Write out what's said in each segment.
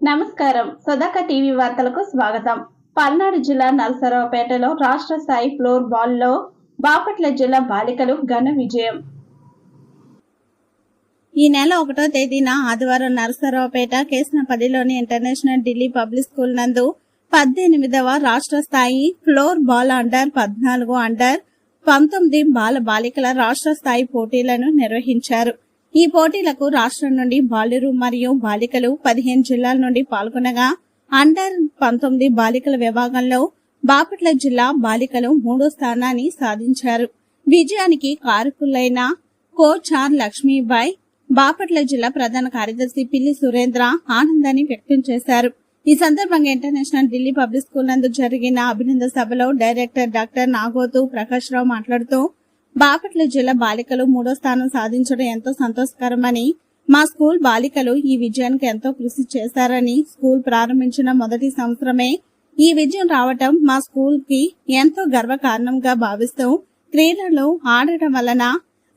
నమస్కారం. సుధాక టీవీ వార్తలకు స్వాగతం. పల్నాడు జిల్లా నరసరావుపేటలో రాష్ట్ర స్థాయి ఫ్లోర్ బాల్లో బాపట్ల జిల్లా బాలికలు ఘన విజయం. ఈ నెల ఒకటో తేదీన ఆదివారం నరసరావుపేట కేసనపల్లిలోని ఇంటర్నేషనల్ ఢిల్లీ పబ్లిక్ స్కూల్ నందు పద్దెనిమిదవ రాష్ట్ర స్థాయి ఫ్లోర్ బాల్ అండర్ పద్నాలుగు అండర్ పంతొమ్మిది బాల బాలికల రాష్ట్ర స్థాయి పోటీలను నిర్వహించారు. ఈ పోటీలకు రాష్ట్రం నుండి బాలురు మరియు బాలికలు పదిహేను జిల్లాల నుండి పాల్గొనగా అండర్ పంతొమ్మిది బాలికల విభాగంలో బాపట్ల జిల్లా బాలికలు మూడో స్థానాన్ని సాధించారు. విజయానికి కారకులైన కోచ్ ఆర్ లక్ష్మీబాయ్ బాపట్ల జిల్లా ప్రధాన కార్యదర్శి పిల్లి సురేంద్ర ఆనందాన్ని వ్యక్తం చేశారు. ఈ సందర్భంగా ఇంటర్నేషనల్ ఢిల్లీ పబ్లిక్ స్కూల్ నందు జరిగిన అభినందన సభలో డైరెక్టర్ డాక్టర్ నాగోతు ప్రకాష్ రావు మాట్లాడుతూ బాపట్ల జిల్లా బాలికలు మూడో స్థానం సాధించడం ఎంతో సంతోషకరమని మా స్కూల్ బాలికలు ఈ విజయానికి ఎంతో కృషి చేశారని స్కూల్ ప్రారంభించిన మొదటి సంవత్సరమే ఈ విజయం రావటం మా స్కూల్కి ఎంతో గర్వకారణంగా భావిస్తూ క్రీడలు ఆడటం వలన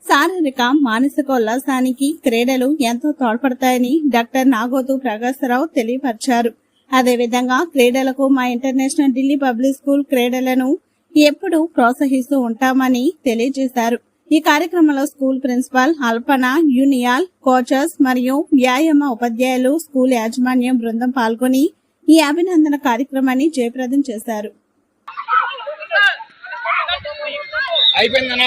శారీరక మానసిక ఉల్లాసానికి క్రీడలు ఎంతో తోడ్పడతాయని డాక్టర్ నాగోతు ప్రకాశరావు తెలియపరిచారు. అదేవిధంగా క్రీడలకు మా ఇంటర్నేషనల్ ఢిల్లీ పబ్లిక్ స్కూల్ క్రీడలను ఎప్పుడూ ప్రోత్సహిస్తూ ఉంటామని తెలియజేశారు. ఈ కార్యక్రమంలో స్కూల్ ప్రిన్సిపాల్ అల్పన యూనియాల్ కోచర్స్ మరియు వ్యాయామ ఉపాధ్యాయులు స్కూల్ యాజమాన్యం బృందం పాల్గొని ఈ అభినందన కార్యక్రమాన్ని జయప్రదం చేశారు. అయిపోయిందన్న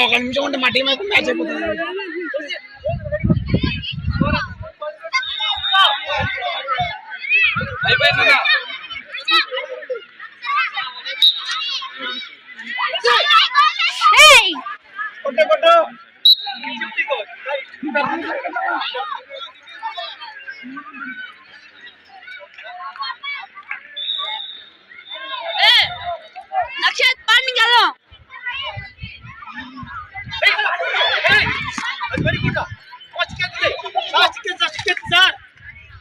కెత్తి సార్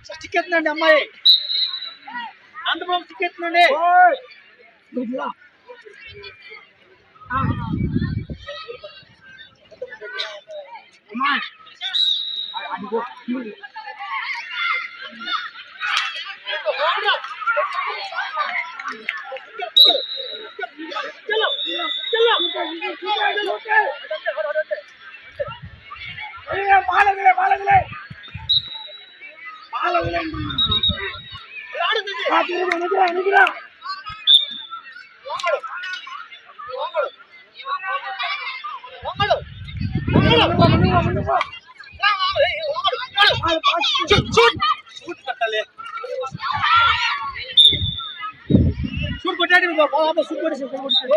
ఫస్ట్ కెత్తినండి అమ్మాయి కెత్తినండి అమ్మాయి. అదిగో చలో చలో. மாலங்களே மாலங்களே மாலங்களே மாலங்களே நினைக்கிறா நினைக்கிறா சூட் கொட்டாடி சூட் கொட்டி சூட் கொட்டி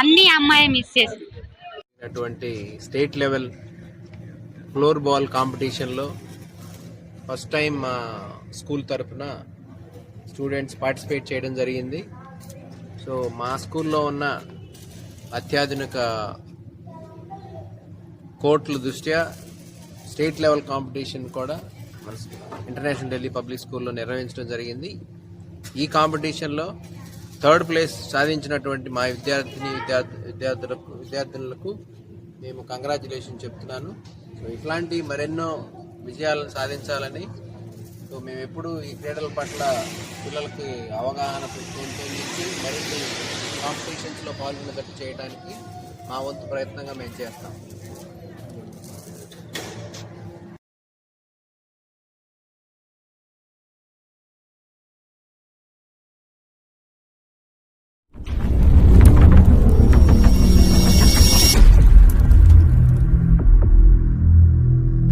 అన్ని అమ్మాయి మిస్ చేసింది. అటువంటి స్టేట్ లెవెల్ ఫ్లోర్ బాల్ కాంపిటీషన్లో ఫస్ట్ టైం మా స్కూల్ తరఫున స్టూడెంట్స్ పార్టిసిపేట్ చేయడం జరిగింది. సో మా స్కూల్లో ఉన్న అత్యాధునిక కోర్టుల దృష్ట్యా స్టేట్ లెవెల్ కాంపిటీషన్ కూడా మన ఇంటర్నేషనల్ ఢిల్లీ పబ్లిక్ స్కూల్లో నిర్వహించడం జరిగింది. ఈ కాంపిటీషన్లో థర్డ్ ప్లేస్ సాధించినటువంటి మా విద్యార్థిని విద్యార్థి విద్యార్థులకు విద్యార్థులకు మేము కంగ్రాచులేషన్ చెప్తున్నాను. సో ఇట్లాంటి మరెన్నో విజయాలను సాధించాలని సో మేము ఎప్పుడు ఈ క్రీడల పట్ల పిల్లలకి అవగాహన పెంపొందించి మరిన్ని కాంపిటీషన్స్లో పాల్గొనేటట్టు చేయడానికి మా వంతు ప్రయత్నంగా మేము చేస్తాం.